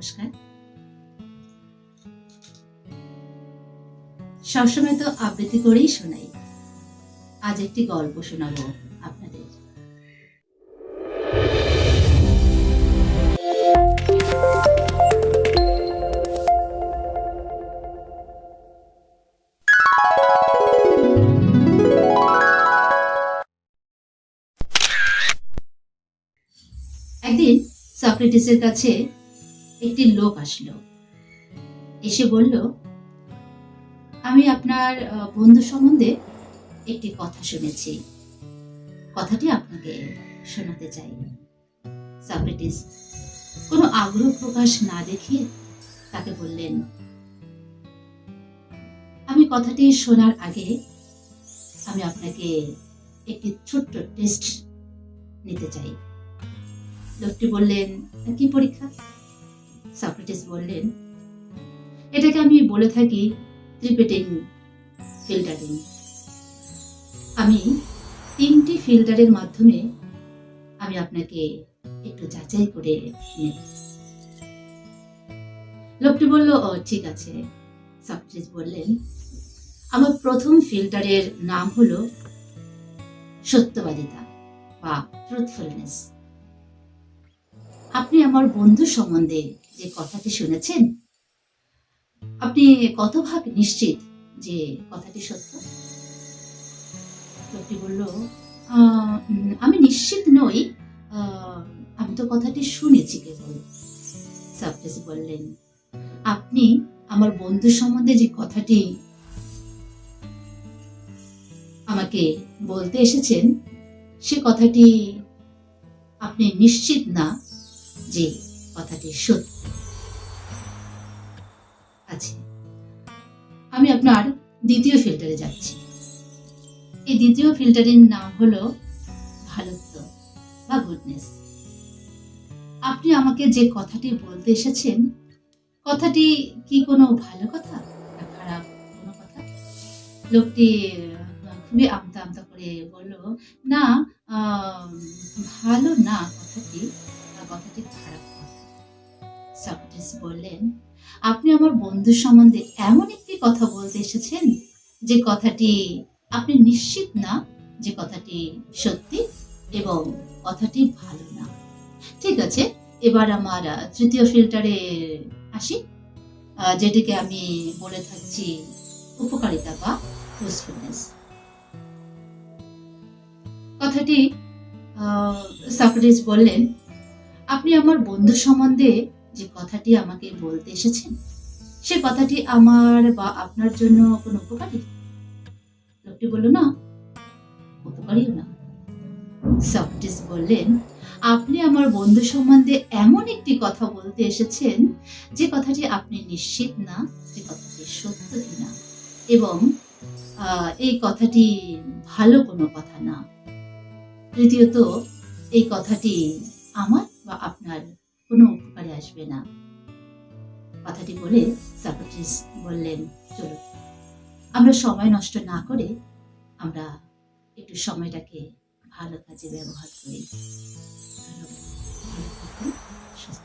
নমস্কার। সবসময় তো আবৃত্তি করেই শোনাই। আজ একটি গল্প শোনাবো আপনাদের। একদিন সক্রেটিসের কাছে একটি লোক আসলো। এসে বলল, আমি আপনার বন্ধু সম্বন্ধে একটি কথা শুনেছি। কথাটি আপনাকে শোনাতে চাই। সক্রেটিস, কোনো আগ্রহ প্রকাশ না দেখিয়ে তাকে বললেন, আমি কথাটি শোনার আগে আমি আপনাকে একটি ছোট্ট টেস্ট নিতে চাই। লোকটি বললেন, কি পরীক্ষা? সক্রেটিস বললেন, এটাকে আমি বলে থাকি ত্রিপেটিং ফিল্টারিং। আমি তিনটি ফিল্টারের মাধ্যমে আমি আপনাকে একটু যাচাই করে লোকটি বলল, ও, ঠিক আছে। সক্রেটিস বললেন, আমার প্রথম ফিল্টারের নাম হলো সত্যবাদিতা বা ট্রুথফুলনেস। আপনি আমার বন্ধু সম্বন্ধে যে কথাটি শুনেছেন আপনি কত ভাগ নিশ্চিত যে কথাটি সত্য? লোকটি বলল "আহ, আমি নিশ্চিত নই। আমি তো কথাটি শুনেছি কেবল। সাবটেস বললেন আপনি আমার বন্ধু সম্বন্ধে যে কথাটি আমাকে বলতে এসেছেন সে কথাটি আপনি নিশ্চিত না যে কথাটি সত্য। আছে আমি আপনার দ্বিতীয় ফিল্টারে যাচ্ছি। এই দ্বিতীয় ফিল্টারের নাম হলো ভালোত্ব বা গুডনেস। আপনি আমাকে যে কথাটি বলতে এসেছেন, কথাটি কি কোনো ভালো কথা না খারাপ কোনো কথা? লোকটি খুবই আমতা আমতা করে বলল, না ভালো না কথাটি খারাপ কথা। সক্রেটিস বললেন, আপনি আমার বন্ধু সম্বন্ধে এমন একটি কথা বলতে এসেছেন যে কথাটি আপনি নিশ্চিত না যে কথাটি সত্যি এবং কথাটি ভালো না। ঠিক আছে, এবার আমার তৃতীয় ফিল্টারে আসি যেটিকে আমি বলে থাকছি উপকারিতা বা ইউজফুলনেস কথাটি সক্রেটিস বললেন আপনি আমার বন্ধু সম্বন্ধে যে কথাটি আমাকে বলতে এসেছেন, সে কথাটি আমার বা আপনার জন্য কোনো উপকারী? লোকটি বলল, না, উপকারীও না। সফটিস বললেন, আপনি আমার বন্ধু সম্বন্ধে এমন একটি কথা বলতে এসেছেন যে কথাটি আপনি নিশ্চিত না, যে কথাটি সত্য কিনা এবং এই কথাটি ভালো কোনো কথা না। তৃতীয়ত, এই কথাটি আমার বা আপনার কোনো উপকারে আসবে না। কথাটি বলে সক্রেটিস বললেন, চলুন। আমরা সময় নষ্ট না করে আমরা একটু সময়টাকে ভালো কাজে ব্যবহার করি। সুস্থ